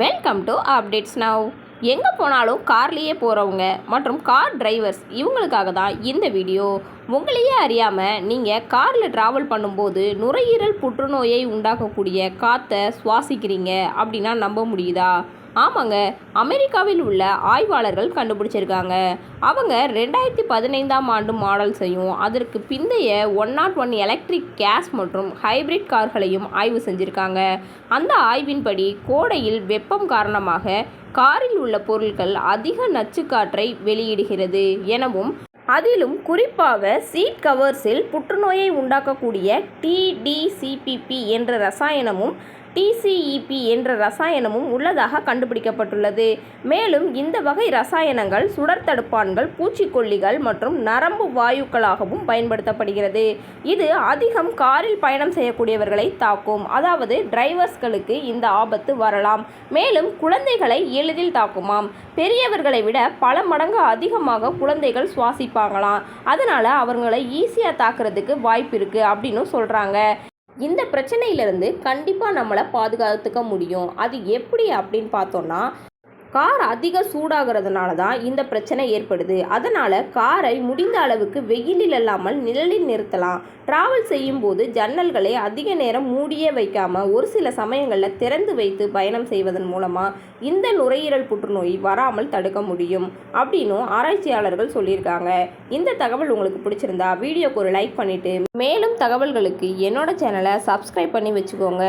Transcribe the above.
Welcome to updates now எங்கே போனாலும் கார்லேயே போகிறவங்க மற்றும் கார் டிரைவர்ஸ் இவங்களுக்காக தான் இந்த வீடியோ உங்களையே அறியாமல் நீங்கள் காரில் ட்ராவல் பண்ணும்போது நுரையீரல் புற்றுநோயை உண்டாக்கக்கூடிய காற்றை சுவாசிக்கிறீங்க அப்படின்னா நம்ப முடியுதா? ஆமாங்க அமெரிக்காவில் உள்ள ஆய்வாளர்கள் கண்டுபிடிச்சிருக்காங்க. அவங்க ரெண்டாயிரத்தி பதினைந்தாம் ஆண்டு மாடல்ஸையும் அதற்கு பிந்தைய one not one electric gas மற்றும் ஹைபிரிட் கார்களையும் ஆய்வு செஞ்சுருக்காங்க. அந்த ஆய்வின்படி கோடையில் வெப்பம் காரணமாக காரில் உள்ள பொருட்கள் அதிக நச்சுக்காற்றை வெளியிடுகிறது எனவும் அதிலும் குறிப்பாக சீட் கவர்ஸில் புற்றுநோயை உண்டாக்கக்கூடிய டிடிசிபிபி என்ற ரசாயனமும் டிசிஇபி என்ற ரசாயனமும் உள்ளதாக கண்டுபிடிக்கப்பட்டுள்ளது. மேலும் இந்த வகை ரசாயனங்கள் சுடர் தடுப்பான்கள் பூச்சிக்கொல்லிகள் மற்றும் நரம்பு வாயுக்களாகவும் பயன்படுத்தப்படுகிறது. இது அதிகம் காரில் பயணம் செய்யக்கூடியவர்களை தாக்கும். அதாவது டிரைவர்ஸ்களுக்கு இந்த ஆபத்து வரலாம். மேலும் குழந்தைகளை எளிதில் தாக்குமாம். பெரியவர்களை விட பல மடங்கு அதிகமாக குழந்தைகள் சுவாசிப்பாங்களாம். அதனால் அவங்களை ஈஸியாக தாக்குறதுக்கு வாய்ப்பு இருக்குது அப்படின்னு சொல்கிறாங்க இந்த பிரச்சனையிலேருந்து கண்டிப்பாக நம்மளை பாதுகாத்துக்க முடியும். அது எப்படி அப்படின்னு பார்த்தோன்னா கார் அதிக சூடாகிறதுனால தான் இந்த பிரச்சனை ஏற்படுது. அதனால் காரை முடிந்த அளவுக்கு வெயிலில் இல்லாமல் நிழலில் நிறுத்தலாம். ட்ராவல் செய்யும்போது ஜன்னல்களை அதிக நேரம் மூடியே வைக்காமல் ஒரு சில சமயங்களில் திறந்து வைத்து பயணம் செய்வதன் மூலமாக இந்த நுரையீரல் புற்றுநோய் வராமல் தடுக்க முடியும் அப்படின்னும் ஆராய்ச்சியாளர்கள் சொல்லியிருக்காங்க. இந்த தகவல் உங்களுக்கு பிடிச்சிருந்தா வீடியோக்கு ஒரு லைக் பண்ணிவிட்டு மேலும் தகவல்களுக்கு என்னோட சேனலை சப்ஸ்கிரைப் பண்ணி வச்சுக்கோங்க.